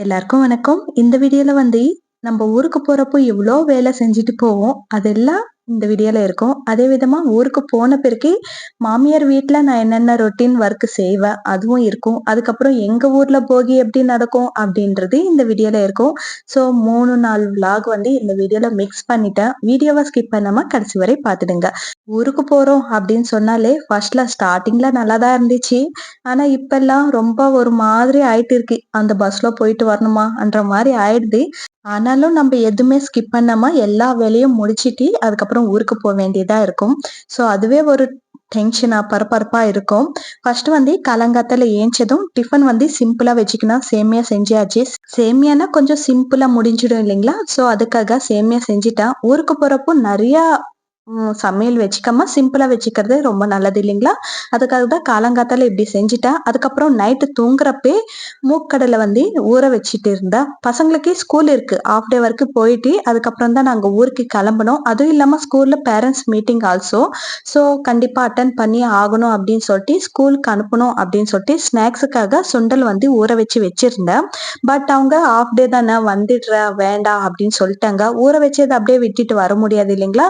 எல்லாருக்கும் வணக்கம். இந்த வீடியோல வந்து நம்ம ஊருக்கு போறப்போ எவ்வளோ வேலை செஞ்சுட்டு போவோம். அதெல்லாம் இந்த வீடியோல இருக்கும். அதே விதமா ஊருக்கு போன பிறகு மாமியார் வீட்டில் நான் என்னென்ன ரொட்டீன் ஒர்க் செய்வேன் அதுவும் இருக்கும். அதுக்கப்புறம் எங்க ஊர்ல போகி எப்படி நடக்கும் அப்படின்றது இந்த வீடியோல இருக்கும். ஸோ மூணு நாலு vlog வந்து இந்த வீடியோல மிக்ஸ் பண்ணிட்டேன். வீடியோவை ஸ்கிப் பண்ணாம கடைசி வரை பார்த்துடுங்க. ஊருக்கு போறோம் அப்படின்னு சொன்னாலே ஃபர்ஸ்ட்ல ஸ்டார்டிங்ல நல்லா தான் இருந்துச்சு. ஆனா இப்பெல்லாம் ரொம்ப ஒரு மாதிரி ஆயிட்டு இருக்கு. அந்த பஸ்ல போயிட்டு வரணுமான்ற மாதிரி ஆயிடுது. ஆனாலும் நம்ம எதுவுமே ஸ்கிப் பண்ணாம எல்லா வேலையும் முடிச்சிட்டு அதுக்கப்புறம் ஊருக்கு போக வேண்டியதா இருக்கும். ஸோ அதுவே ஒரு டென்ஷனா பரபரப்பா இருக்கும். ஃபர்ஸ்ட் வந்து காலங்காத்தால ஏஞ்சதும் டிஃபன் வந்து சிம்பிளா வச்சுக்கணும் சேமியா செஞ்சாச்சு. சேமியானா கொஞ்சம் சிம்பிளா முடிஞ்சிடும் இல்லைங்களா? ஸோ அதுக்காக சேமியா செஞ்சுட்டேன் ஊருக்கு போறப்போ நிறைய சமையல் வச்சுக்காம சிம்பிளா வச்சுக்கிறது ரொம்ப நல்லது இல்லைங்களா? அதுக்காக தான் காலங்காத்தால இப்படி செஞ்சுட்டேன். அதுக்கப்புறம் நைட்டு தூங்குறப்பே மூக்கடலை வந்து ஊற வச்சுட்டு இருந்தேன் பசங்களுக்கே ஸ்கூல் இருக்கு. ஆஃப் டே வரைக்கும் போயிட்டு அதுக்கப்புறம் தான் நாங்கள் ஊருக்கு கிளம்பணும் அதுவும் இல்லாமல் ஸ்கூலில் பேரண்ட்ஸ் மீட்டிங் ஆல்சோ ஸோ கண்டிப்பாக அட்டன் பண்ணி ஆகணும் அப்படின்னு சொல்லிட்டு ஸ்கூலுக்கு அனுப்பணும் அப்படின்னு சொல்லிட்டு ஸ்நாக்ஸுக்காக சுண்டல் வந்து ஊற வச்சு வச்சிருந்தேன். பட் அவங்க ஆஃப் டே தானே வந்துடுற வேண்டாம் அப்படின்னு சொல்லிட்டாங்க. ஊற வச்சது அப்படியே விட்டுட்டு வர முடியாது இல்லைங்களா?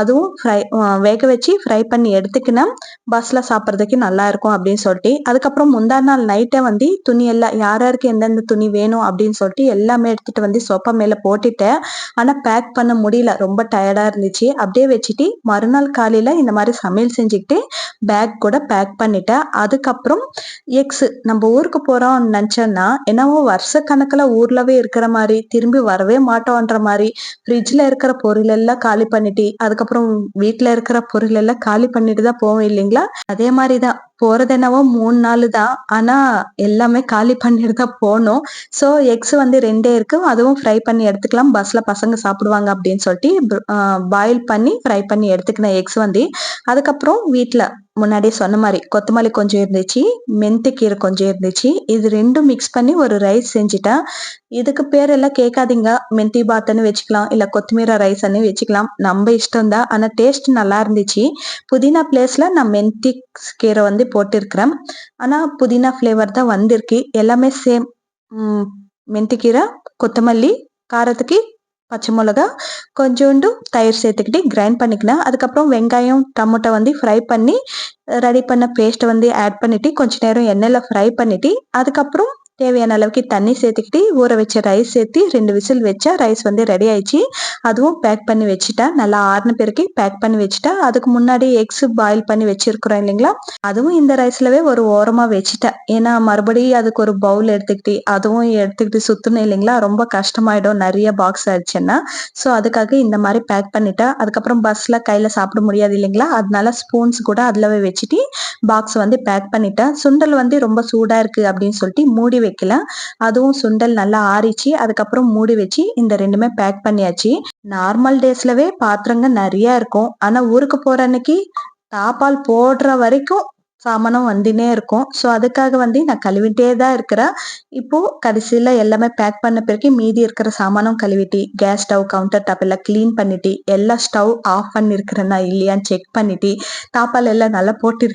அதுவும் ஃப்ரை வேக வச்சு ஃப்ரை பண்ணி எடுத்துக்கினா பஸ்ஸில் சாப்பிட்றதுக்கு நல்லா இருக்கும் அப்படின்னு சொல்லிட்டு அதுக்கப்புறம் முந்தா நாள் நைட்டே வந்து துணி எல்லாம் யார் யாருக்கு எந்தெந்த துணி வேணும் அப்படின்னு சொல்லிட்டு எல்லாமே எடுத்துட்டு வந்து சோப்பா மேலே போட்டுட்டேன் ஆனால் பேக் பண்ண முடியல ரொம்ப டயர்டாக இருந்துச்சு. அப்படியே வச்சுட்டு மறுநாள் காலையில் இந்த மாதிரி சமையல் செஞ்சுக்கிட்டு பேக் கூட பேக் பண்ணிட்டேன். அதுக்கப்புறம் எக்ஸ் நம்ம ஊருக்கு போகிறோம்னு நினச்சோன்னா என்னவோ வருஷ கணக்குல ஊர்லவே இருக்கிற மாதிரி திரும்பி வரவே மாட்டோன்ற மாதிரி ஃப்ரிட்ஜில் இருக்கிற பொருள் எல்லாம் காலி பண்ணிட்டு அதுக்கப்புறம் வீட்டுல இருக்கிற பொருள் எல்லாம் காலி பண்ணிட்டு தான் போவோம் இல்லைங்களா? அதே மாதிரி தான் போறது என்னவோ மூணு நாள் தான். ஆனா எல்லாமே காலி பண்ணிட்டு தான் போனோம் ஸோ எக்ஸ் வந்து ரெண்டே இருக்கு. அதுவும் ஃப்ரை பண்ணி எடுத்துக்கலாம். பஸ்ல பசங்க சாப்பிடுவாங்க அப்படின்னு சொல்லிட்டு பாயில் பண்ணி ஃப்ரை பண்ணி எடுத்துக்கினேன் எக்ஸ் வந்து அதுக்கப்புறம் வீட்டில் முன்னாடியே சொன்ன மாதிரி கொத்தமல்லி கொஞ்சம் இருந்துச்சு மெந்திக்கீரை கொஞ்சம் இருந்துச்சு. இது ரெண்டும் மிக்ஸ் பண்ணி ஒரு ரைஸ் செஞ்சுட்டேன் இதுக்கு பேர் எல்லாம் கேட்காதீங்க. மெந்தி பாத்துன்னு வச்சுக்கலாம் இல்ல கொத்தமீரை ரைஸ்ன்னு வச்சுக்கலாம். நம்ம இஷ்டம் தான் ஆனா டேஸ்ட் நல்லா இருந்துச்சு. புதினா பிளேஸ்ல நான் மெந்தி கீரை வந்து போட்டிருக்கிறேன். ஆனா புதினா ஃப்ளேவர் தான் வந்திருக்கு. எல்லாமே சேம் மெந்திக்கீரை கொத்தமல்லி காரத்துக்கு பச்சை மிளகா கொஞ்சோண்டு தயிர் சேர்த்துக்கிட்டு கிரைண்ட் பண்ணிக்கினேன் அதுக்கப்புறம் வெங்காயம் டொமேட்டோ வந்து ஃப்ரை பண்ணி ரெடி பண்ண பேஸ்ட்டை வந்து ஆட் பண்ணிட்டு கொஞ்ச நேரம் எண்ணெயில் ஃப்ரை பண்ணிட்டு அதுக்கப்புறம் தேவையான அளவுக்கு தண்ணி சேர்த்துக்கிட்டு ஊற வச்ச ரைஸ் சேர்த்து ரெண்டு விசில் வச்சா ரைஸ் வந்து ரெடி ஆயிடுச்சு. அதுவும் பேக் பண்ணி வச்சுட்டா நல்லா ஆறுன பிறகு பேக் பண்ணி வச்சுட்டா அதுக்கு முன்னாடி எக்ஸ் பாயில் பண்ணி வச்சிருக்கிறோம் இல்லைங்களா? அதுவும் இந்த ரைஸ்லவே ஒரு ஓரமாக வச்சுட்டேன் ஏன்னா மறுபடியும் அதுக்கு ஒரு பவுல் எடுத்துக்கிட்டு அதுவும் எடுத்துக்கிட்டு சுத்தணும் இல்லைங்களா? ரொம்ப கஷ்டமாயிடும். நிறைய பாக்ஸ் ஆயிடுச்சுன்னா ஸோ அதுக்காக இந்த மாதிரி பேக் பண்ணிட்டா. அதுக்கப்புறம் பஸ்ல கையில சாப்பிட முடியாது இல்லைங்களா? அதனால ஸ்பூன்ஸ் கூட அதுலவே வச்சுட்டு பாக்ஸ் வந்து பேக் பண்ணிட்டேன் சுண்டல் வந்து ரொம்ப சூடா இருக்கு அப்படின்னு சொல்லிட்டு மூடி வைக்கல அதுவும் சுண்டல் நல்லா ஆறிச்சு. அதுக்கப்புறம் மூடி வச்சு இந்த ரெண்டுமே பேக் பண்ணியாச்சு. நார்மல் டேஸ்லவே பாத்திரங்க நிறைய இருக்கும். ஆனா ஊருக்கு போற அன்னைக்கு தாப்பால் போடுற வரைக்கும் சாமானம் வந்துனே இருக்கும். ஸோ அதுக்காக வந்து நான் கழுவிட்டே தான் இருக்கிறேன். இப்போ கடைசியில் எல்லாமே பேக் பண்ண பிறகு மீதி இருக்கிற சாமானும் கழுவிட்டு கேஸ் ஸ்டவ் கவுண்டர் டாப் எல்லாம் க்ளீன் பண்ணிட்டு எல்லா ஸ்டவ் ஆஃப் பண்ணிருக்கிறேனா இல்லையான்னு செக் பண்ணிட்டு தாப்பால் எல்லாம் நல்லா போட்டு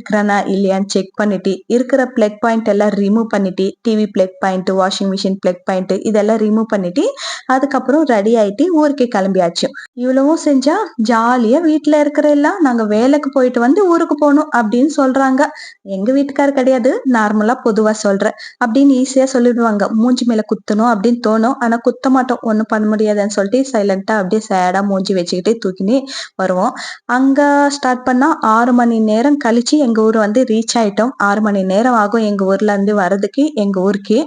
இல்லையான்னு செக் பண்ணிட்டு இருக்கிற பிளக் பாயிண்ட் எல்லாம் ரிமூவ் பண்ணிட்டு TV plug point washing machine plug point இதெல்லாம் ரிமூவ் பண்ணிட்டு அதுக்கப்புறம் ரெடி ஆயிட்டு ஊருக்கு கிளம்பியாச்சு. இவ்வளவும் செஞ்சா ஜாலியா வீட்டுல இருக்கிற எல்லாம் நாங்க வேலைக்கு போயிட்டு வந்து ஊருக்கு போகணும் அப்படின்னு சொல்றாங்க. எங்க வீட்டுக்காரர் கிடையாது. நார்மலா பொதுவா சொல்றேன். அப்படின்னு ஈஸியா சொல்லிடுவாங்க. மூஞ்சி மேல குத்தணும் அப்படின்னு தோணும். ஆனா குத்த மாட்டோம். ஒன்னும் பண்ண முடியாதுன்னு சொல்லிட்டு சைலண்டா அப்படியே சேடா மூஞ்சி வச்சுக்கிட்டே தூக்கினே வருவோம். அங்க ஸ்டார்ட் பண்ணா ஆறு மணி நேரம் கழிச்சு எங்க ஊர் வந்து ரீச் ஆயிட்டோம். ஆறு மணி நேரம் ஆகும் எங்க ஊர்ல இருந்து வர்றதுக்கு எங்க ஊருக்கு.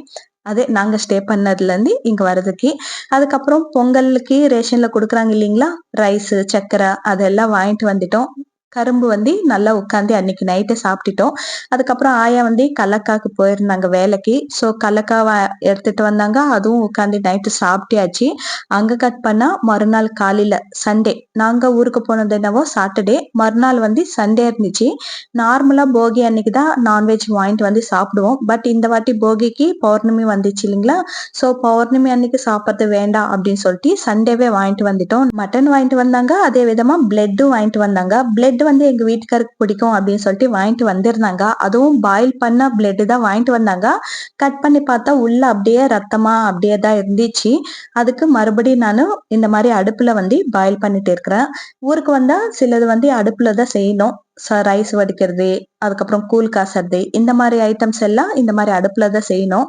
அதே நாங்க ஸ்டே பண்ணதுல இருந்து இங்க வர்றதுக்கு. அதுக்கப்புறம் பொங்கலுக்கு ரேஷன்ல கொடுக்குறாங்க இல்லைங்களா? ரைஸ் சக்கரை அதெல்லாம் வாங்கிட்டு வந்துட்டோம். கரும்பு வந்து நல்லா உட்காந்து அன்னைக்கு நைட்டு சாப்பிட்டுட்டோம். அதுக்கப்புறம் ஆயா வந்து கல்லக்காக்கு போயிருந்தாங்க வேலைக்கு. ஸோ கல்லக்காவை எடுத்துட்டு வந்தாங்க. அதுவும் உட்காந்து நைட்டு சாப்பிட்டியாச்சு அங்கே கட் பண்ணால் மறுநாள் காலையில் சண்டே நாங்கள் ஊருக்கு போனது என்னவோ சாட்டர்டே மறுநாள் வந்து சண்டே இருந்துச்சு. நார்மலாக போகி அன்னைக்கு தான் நான்வெஜ் வாங்கிட்டு வந்து சாப்பிடுவோம். பட் இந்த வாட்டி போகிக்கு பௌர்ணமி வந்துச்சு இல்லைங்களா? ஸோ பௌர்ணமி அன்னைக்கு சாப்பிட்றது வேண்டாம் அப்படின்னு சொல்லிட்டு சண்டேவே வாங்கிட்டு வந்துட்டோம். மட்டன் வாங்கிட்டு வந்தாங்க. அதே விதமாக பிளட்டும் வாங்கிட்டு வந்தாங்க. பிளட் பிளட் வந்து எங்க வீட்டுக்காருக்கு பிடிக்கும் அப்படின்னு சொல்லிட்டு வாங்கிட்டு வந்திருந்தாங்க. அதுவும் பாயில் பண்ண பிளட் தான் வாங்கிட்டு வந்தாங்க. கட் பண்ணி பார்த்தா உள்ள அப்படியே ரத்தமா அப்படியே தான் இருந்துச்சு. அதுக்கு மறுபடியும் நான் இந்த மாதிரி அடுப்புல வந்து பாயில் பண்ணிட்டு இருக்கிறேன். ஊருக்கு வந்தா சிலது வந்து அடுப்புல தான் செய்யணும். ரைஸ் வடிக்கிறது அதுக்கப்புறம் கூழ் காசுறது இந்த மாதிரி ஐட்டம்ஸ் எல்லாம் இந்த மாதிரி அடுப்புல தான் செய்யணும்.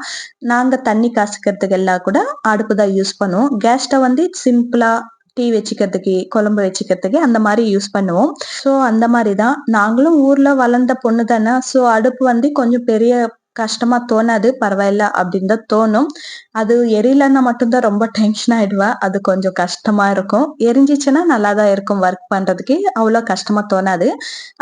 நாங்க தண்ணி காசுக்கிறதுக்கு எல்லாம் கூட அடுப்பு தான் யூஸ் பண்ணுவோம். கேஸ் ஸ்டவ் வந்து சிம்பிளா டீ வச்சுக்கிறதுக்கு குழம்பு வச்சுக்கிறதுக்கு அந்த மாதிரி யூஸ் பண்ணுவோம். ஸோ அந்த மாதிரி தான் நாங்களும் ஊர்ல வளர்ந்த பொண்ணு தானே ஸோ அடுப்பு வந்து கொஞ்சம் பெரிய கஷ்டமா தோணாது பரவாயில்ல அப்படின்னு தான் தோணும். அது எரியலன்னா மட்டும்தான் ரொம்ப டென்ஷன் ஆயிடுவேன் அது கொஞ்சம் கஷ்டமா இருக்கும். எரிஞ்சிச்சுன்னா நல்லா தான் இருக்கும் ஒர்க் பண்றதுக்கு. அவ்வளோ கஷ்டமா தோணாது.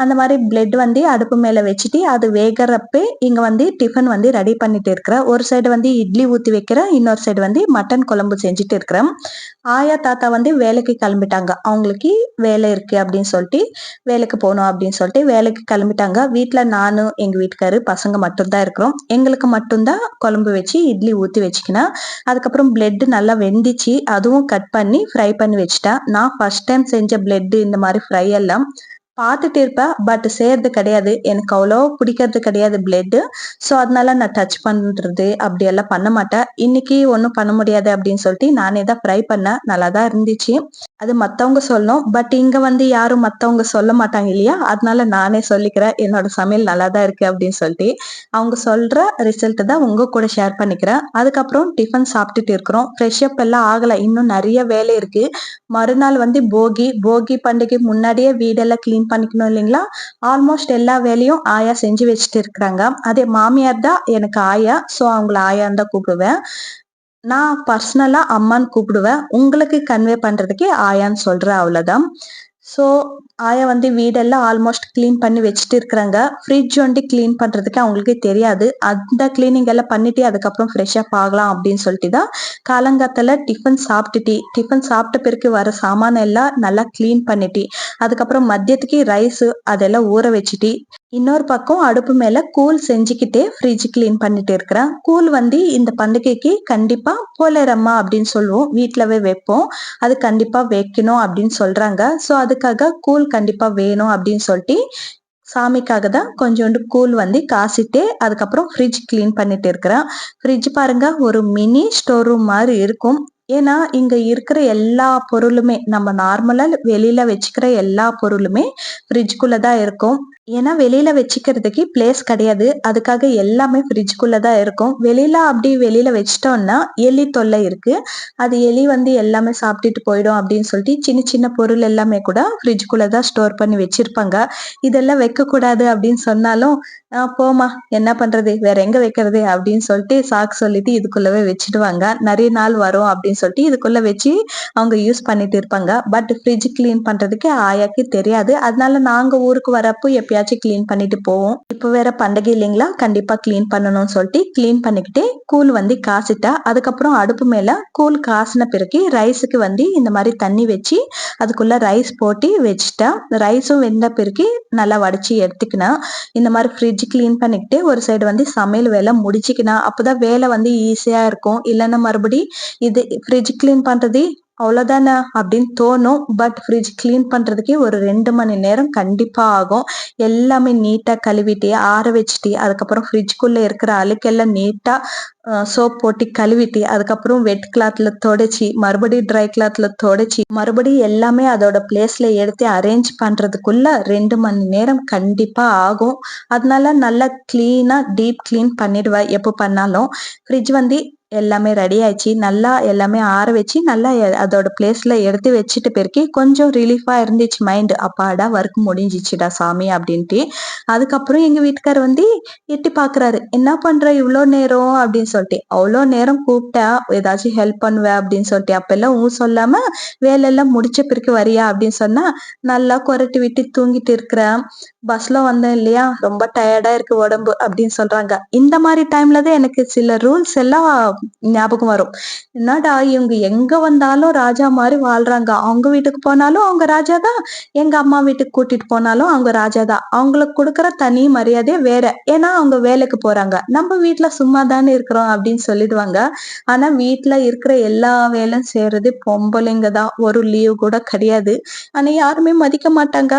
அந்த மாதிரி பிளட் வந்து அடுப்பு மேல வச்சுட்டு அது வேகிறப்ப இங்க வந்து டிஃபன் வந்து ரெடி பண்ணிட்டு இருக்கிறேன் ஒரு சைடு வந்து இட்லி ஊத்தி வைக்கிறேன் இன்னொரு சைடு வந்து மட்டன் குழம்பு செஞ்சுட்டு இருக்கிறேன் ஆயா தாத்தா வந்து வேலைக்கு கிளம்பிட்டாங்க. அவங்களுக்கு வேலை இருக்கு அப்படின்னு சொல்லிட்டு வேலைக்கு போகணும் அப்படின்னு சொல்லிட்டு வேலைக்கு கிளம்பிட்டாங்க. வீட்டுல நானும் எங்க வீட்டுக்காரு பசங்க மட்டும்தான் இருக்கிறோம் எங்களுக்கு மட்டும்தான் குழம்பு வச்சு இட்லி ஊத்தி வச்சுக்கினேன் அதுக்கப்புறம் பிளட் நல்லா வெந்துச்சு. அதுவும் கட் பண்ணி ஃப்ரை பண்ணி வச்சுட்டேன் நான் ஃபர்ஸ்ட் டைம் செஞ்ச பிளட் இந்த மாதிரி ஃப்ரை எல்லாம் பார்த்துட்டு இருப்பேன் பட் செய்யறது கிடையாது. எனக்கு அவ்வளோ பிடிக்கிறது கிடையாது பிளட்டு ஸோ அதனால நான் டச் பண்ணுறது அப்படி எல்லாம் பண்ண மாட்டேன். இன்னைக்கு ஒன்றும் பண்ண முடியாது அப்படின்னு சொல்லிட்டு நானே தான் ஃப்ரை பண்ணேன். நல்லா தான் இருந்துச்சு. அது மற்றவங்க சொல்லணும். பட் இங்கே வந்து யாரும் மற்றவங்க சொல்ல மாட்டாங்க இல்லையா? அதனால நானே சொல்லிக்கிறேன். என்னோட சமையல் நல்லா தான் இருக்கு அப்படின்னு சொல்லிட்டு அவங்க சொல்ற ரிசல்ட்டு தான் உங்க கூட ஷேர் பண்ணிக்கிறேன். அதுக்கப்புறம் டிஃபன் சாப்பிட்டுட்டு இருக்கிறோம். ஃப்ரெஷ் அப் எல்லாம் ஆகலை. இன்னும் நிறைய வேலை இருக்கு. மறுநாள் வந்து போகி. போகி பண்டிகை முன்னாடியே வீடெல்லாம் கிளீன் பண்ணிக்கணும் இல்லைங்களா? ஆல்மோஸ்ட் எல்லா வேலையும் ஆயா செஞ்சு வச்சுட்டு இருக்கிறாங்க. அதே மாமியார் தான் எனக்கு ஆயா ஸோ அவங்கள ஆயான்னு தான் கூப்பிடுவேன். நான் பர்சனலாக அம்மான்னு கூப்பிடுவேன். உங்களுக்கு கன்வே பண்ணுறதுக்கே ஆயான்னு சொல்றேன் அவ்வளோதான் ஸோ ஆயா வந்து வீடெல்லாம் ஆல்மோஸ்ட் க்ளீன் பண்ணி வச்சுட்டு இருக்கிறாங்க ஃப்ரிட்ஜ் வந்து க்ளீன் பண்ணுறதுக்கு அவங்களுக்கு தெரியாது. அந்த க்ளீனிங் எல்லாம் பண்ணிட்டு அதுக்கப்புறம் ஃப்ரெஷ்ஷாக பார்க்கலாம் ஆகலாம் அப்படின்னு சொல்லிட்டு தான் காலங்காத்தில் டிஃபன் சாப்பிட்டுட்டி. டிஃபன் சாப்பிட்ட பிறகு வர சாமான எல்லாம் நல்லா க்ளீன் பண்ணிட்டு. அதுக்கப்புறம் மதியத்துக்கு ரைஸ் அதெல்லாம் ஊற வச்சுட்டு. இன்னொரு பக்கம் அடுப்பு மேல கூழ் செஞ்சுக்கிட்டே ஃப்ரிட்ஜ் கிளீன் பண்ணிட்டு இருக்கிறேன். கூழ் வந்து இந்த பண்டிகைக்கு கண்டிப்பா போலேரம்மா அப்படின்னு சொல்லுவோம். வீட்டிலவே வைப்போம். அது கண்டிப்பா வைக்கணும் அப்படின்னு சொல்றாங்க. ஸோ அதுக்காக கூழ் கண்டிப்பா வேணும் அப்படின்னு சொல்லிட்டு சாமிக்காக தான் கொஞ்சோண்டு கூழ் வந்து காசிட்டு அதுக்கப்புறம் ஃப்ரிட்ஜ் கிளீன் பண்ணிட்டு இருக்கிறேன். ஃப்ரிட்ஜ் பாருங்க ஒரு மினி ஸ்டோர் ரூம் மாதிரி இருக்கும். ஏன்னா இங்க இருக்கிற எல்லா பொருளுமே நம்ம நார்மலா வெளியில வச்சுக்கிற எல்லா பொருளுமே ஃப்ரிட்ஜ்குள்ள தான் இருக்கும். ஏன்னா வெளியில வச்சுக்கிறதுக்கு பிளேஸ் கிடையாது. அதுக்காக எல்லாமே ஃப்ரிட்ஜுக்குள்ளே தான் இருக்கும். வெளியில அப்படி வெளியில வச்சிட்டோம்னா எலி தொல்லை இருக்கு. அது எலி வந்து எல்லாமே சாப்பிட்டுட்டு போயிடும் அப்படின்னு சொல்லிட்டு சின்ன சின்ன பொருள் எல்லாமே கூட ஃப்ரிட்ஜுக்குள்ளே தான் ஸ்டோர் பண்ணி வச்சிருப்பாங்க. இதெல்லாம் வைக்கக்கூடாது அப்படின்னு சொன்னாலும் போமா என்ன பண்றது? வேற எங்க வைக்கிறது? அப்படின்னு சொல்லிட்டு சாக்கு சொல்லிட்டு இதுக்குள்ளவே வச்சிடுவாங்க. நிறைய நாள் வரும் அப்படின்னு சொல்லிட்டு இதுக்குள்ள வச்சு அவங்க யூஸ் பண்ணிட்டு இருப்பாங்க. பட் ஃப்ரிட்ஜ் கிளீன் பண்றதுக்கு ஆயாக்கு தெரியாது. அதனால நாங்க ஊருக்கு வரப்போ எப்பயாச்சும் கிளீன் பண்ணிட்டு போவோம். இப்போ வேற பண்டிகை இல்லைங்களா? கண்டிப்பா கிளீன் பண்ணணும்னு சொல்லிட்டு கிளீன் பண்ணிக்கிட்டு கூழ் வந்து காசிட்டா அதுக்கப்புறம் அடுப்பு மேல கூழ் காசின பிறகு ரைஸுக்கு வந்து இந்த மாதிரி தண்ணி வச்சு அதுக்குள்ள ரைஸ் போட்டு வச்சுட்டா ரைஸும் வெந்த பிறகு நல்லா வடிச்சு எடுத்துக்கினா இந்த மாதிரி ஃப்ரிட்ஜ் கிளீன் பண்ணிக்கிட்டு ஒரு சைடு வந்து சமையல் வேலை முடிச்சுக்கணும் அப்போதான் வேலை வந்து ஈஸியா இருக்கும். இல்லைன்னா மறுபடி இது ஃப்ரிட்ஜ் கிளீன் பண்றது அவ்வளோதானே அப்படின்னு தோணும். பட் ஃப்ரிட்ஜ் க்ளீன் பண்ணுறதுக்கே ஒரு ரெண்டு மணி நேரம் கண்டிப்பாக ஆகும். எல்லாமே நீட்டாக கழுவிட்டு ஆற வச்சுட்டு அதுக்கப்புறம் ஃப்ரிட்ஜ்குள்ளே இருக்கிற அழுக்கெல்லாம் நீட்டாக சோப் போட்டு கழுவிட்டு அதுக்கப்புறம் வெட் கிளாத்ல தொடச்சி மறுபடியும் ட்ரை கிளாத்ல தொடச்சி மறுபடியும் எல்லாமே அதோட பிளேஸ்ல எடுத்து அரேஞ்ச் பண்றதுக்குள்ள ரெண்டு மணி நேரம் கண்டிப்பா ஆகும். அதனால நல்லா கிளீனா டீப் கிளீன் பண்ணிடுவேன் எப்போ பண்ணாலும். ஃப்ரிட்ஜ் வந்து எல்லாமே ரெடி ஆயிடுச்சு. நல்லா எல்லாமே ஆற வச்சு நல்லா அதோட பிளேஸ்ல எடுத்து வச்சுட்டு பிறகு கொஞ்சம் ரிலீஃபா இருந்துச்சு மைண்ட் அப்பாடா ஒர்க் முடிஞ்சிச்சுடா சாமி அப்படின்ட்டு. அதுக்கப்புறம் எங்க வீட்டுக்கார் வந்து எட்டி பாக்குறாரு. என்ன பண்ற இவ்வளோ நேரம்? அப்படின்னு சொல்லிட்டு அவ்வளோ நேரம் கூப்பிட்டா ஏதாச்சும் ஹெல்ப் பண்ணுவேன் அப்படின்னு சொல்லிட்டு அப்பெல்லாம் ஊ சொல்லாம வேலையெல்லாம் முடிச்ச பிறகு வரியா அப்படின்னு சொன்னா நல்லா கொரட்டி விட்டு தூங்கிட்டு இருக்கிறேன். பஸ்ல வந்தேன் இல்லையா? ரொம்ப டயர்டா இருக்கு உடம்பு அப்படின்னு சொல்றாங்க. இந்த மாதிரி டைம்ல தான் எனக்கு சில ரூல்ஸ் எல்லாம் ஞாபகம் வரும். என்னடா இவங்க எங்க வந்தாலும் ராஜா மாதிரி வாழ்றாங்க. அவங்க வீட்டுக்கு போனாலும் அவங்க ராஜா தான். எங்க அம்மா வீட்டுக்கு கூட்டிட்டு போனாலும் அவங்க ராஜா தான். அவங்களுக்கு கொடுக்குற தனி மரியாதையே வேற. ஏன்னா அவங்க வேலைக்கு போறாங்க. நம்ம வீட்டுல சும்மா தானே இருக்கிறோம் அப்படின்னு சொல்லிடுவாங்க. ஆனா வீட்டுல இருக்கிற எல்லா வேலையும் செய்யறது பொம்பளைங்க தான். ஒரு லீவ் கூட கிடையாது. ஆனா யாருமே மதிக்க மாட்டாங்க.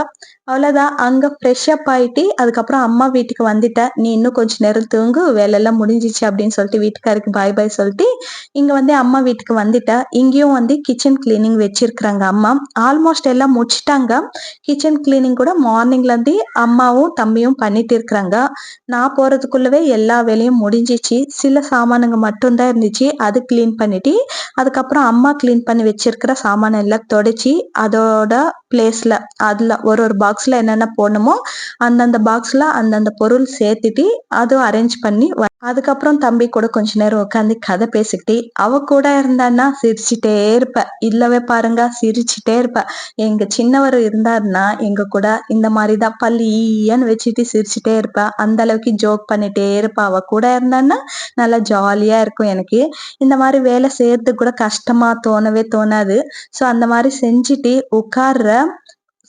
அவ்வளோதான் அங்கே ஃப்ரெஷ்அப் ஆகிட்டு அதுக்கப்புறம் அம்மா வீட்டுக்கு வந்துட்டேன் நீ இன்னும் கொஞ்சம் நேரம் தூங்கு வேலையெல்லாம் முடிஞ்சிச்சு அப்படின்னு சொல்லிட்டு வீட்டுக்காருக்கு பாய் பாய் சொல்லிட்டு இங்கே வந்து அம்மா வீட்டுக்கு வந்துட்டேன் இங்கேயும் வந்து கிச்சன் கிளீனிங் வச்சிருக்கிறாங்க அம்மா. ஆல்மோஸ்ட் எல்லாம் முடிச்சிட்டாங்க. கிச்சன் கிளீனிங் கூட மார்னிங்லேருந்து அம்மாவும் தம்பியும் பண்ணிட்டு இருக்கிறாங்க. நான் போகிறதுக்குள்ளவே எல்லா வேலையும் முடிஞ்சிச்சு. சில சாமானுங்க மட்டும்தான் இருந்துச்சு. அது க்ளீன் பண்ணிட்டு அதுக்கப்புறம் அம்மா க்ளீன் பண்ணி வச்சிருக்கிற சாமான் எல்லாம் தொடச்சி அதோட பிளேஸில் அதில் ஒரு ஒரு பாக்ஸ் பாக்ஸ்ல என்னென்ன போடணுமோ அந்தந்த பாக்ஸ்ல அந்தந்த பொருள் சேர்த்துட்டு அதுவும் அரேஞ்ச் பண்ணி அதுக்கப்புறம் தம்பி கூட கொஞ்ச நேரம் உட்காந்து கதை பேசிக்கிட்டு அவ கூட இருந்தான்னா சிரிச்சுட்டே இருப்ப. இல்லவே பாருங்க சிரிச்சுட்டே இருப்ப. எங்க சின்னவர் இருந்தாருன்னா எங்க கூட இந்த மாதிரிதான் பள்ளி ஈயன்னு வச்சுட்டு சிரிச்சுட்டே இருப்ப. அந்த அளவுக்கு ஜோக் பண்ணிட்டே இருப்பா. அவ கூட இருந்தான்னா நல்லா ஜாலியா இருக்கும் எனக்கு. இந்த மாதிரி வேலை செய்யறதுக்கு கூட கஷ்டமா தோணவே தோணாது. ஸோ அந்த மாதிரி செஞ்சுட்டு உட்கார்ற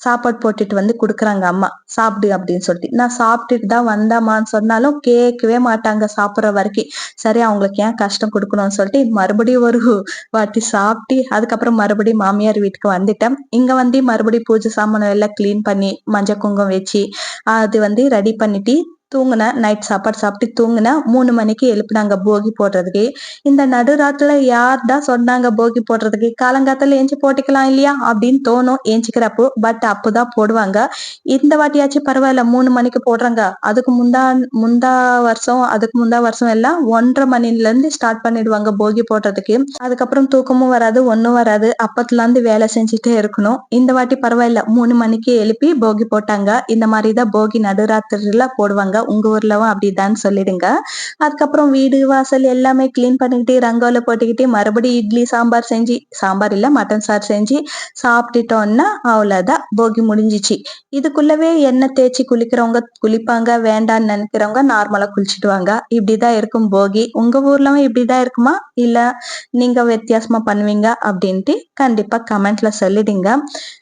சாப்பாடு போட்டுட்டு வந்து கொடுக்குறாங்க அம்மா. சாப்பிடு அப்படின்னு சொல்லிட்டு. நான் சாப்பிட்டுட்டு தான் வந்தாமான்னு சொன்னாலும் கேட்கவே மாட்டாங்க சாப்பிட்ற வரைக்கும். சரி அவங்களுக்கு ஏன் கஷ்டம் கொடுக்கணும்னு சொல்லிட்டு மறுபடியும் ஒரு வாட்டி சாப்பிட்டு அதுக்கப்புறம் மறுபடியும் மாமியார் வீட்டுக்கு வந்துட்டேன். இங்க வந்து மறுபடியும் பூஜை சாமானம் எல்லாம் கிளீன் பண்ணி மஞ்சள் குங்குமம் வச்சு அது வந்து ரெடி பண்ணிட்டு தூங்கினேன் நைட் சாப்பாடு சாப்பிட்டு தூங்கினேன் மூணு மணிக்கு எழுப்பினாங்க போகி போடுறதுக்கு. இந்த நடுராத்துல யார்டா சொன்னாங்க போகி போடுறதுக்கு? காலங்காத்தால ஏஞ்சி போட்டுக்கலாம் இல்லையா? அப்படின்னு தோணும் ஏஞ்சிக்கிறப்போ பட் அப்போதான் போடுவாங்க. இந்த வாட்டியாச்சும் பரவாயில்ல மூணு மணிக்கு போடுறாங்க. அதுக்கு முந்தா முந்தா வருஷம் அதுக்கு முந்தா வருஷம் எல்லாம் ஒன்றரை மணில இருந்து ஸ்டார்ட் பண்ணிடுவாங்க போகி போடுறதுக்கு. அதுக்கப்புறம் தூக்கமும் வராது ஒன்னும் வராது. அப்பத்துல இருந்து வேலை செஞ்சுட்டே இருக்கணும். இந்த வாட்டி பரவாயில்ல மூணு மணிக்கு எழுப்பி போகி போட்டாங்க. இந்த மாதிரிதான் போகி நடுராத்திரில போடுவாங்க. உங்க ஊர்லவும் அப்படிதான் சொல்லிடுங்க. அதுக்கப்புறம் வீடு வாசல் எல்லாமே கிளீன் பண்ணிக்கிட்டு ரங்கோல போட்டுக்கிட்டு மறுபடியும் இட்லி சாம்பார் செஞ்சு சாம்பார் இல்ல மட்டன் சார் செஞ்சு சாப்பிட்டுட்டோம்னா அவ்வளவுதான். போகி முடிஞ்சிச்சு. இதுக்குள்ளவே எண்ணெய் தேய்ச்சி குளிக்கிறவங்க குளிப்பாங்க வேண்டான்னு நினைக்கிறவங்க நார்மலா குளிச்சுடுவாங்க. இப்படிதான் இருக்கும் போகி. உங்க ஊர்லவும் இப்படிதான் இருக்குமா? இல்ல நீங்க வித்தியாசமா பண்ணுவீங்க? அப்படின்ட்டு கண்டிப்பா கமெண்ட்ல சொல்லிடுங்க.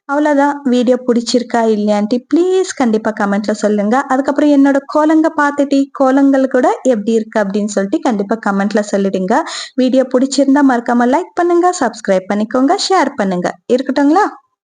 அவ்வளவுதான். வீடியோ பிடிச்சிருக்கா இல்லையான்ட்டு ப்ளீஸ் கண்டிப்பா கமெண்ட்ல சொல்லுங்க. அதுக்கப்புறம் என்னோட கோலங்க பார்த்துட்டு கோலங்கள் கூட எப்படி இருக்கு அப்படின்னு சொல்லிட்டு கண்டிப்பா கமெண்ட்ல சொல்லிடுங்க. வீடியோ பிடிச்சிருந்தா மறக்காம லைக் பண்ணுங்க சப்ஸ்கிரைப் பண்ணிக்கோங்க ஷேர் பண்ணுங்க. இருக்கட்டும்ங்களா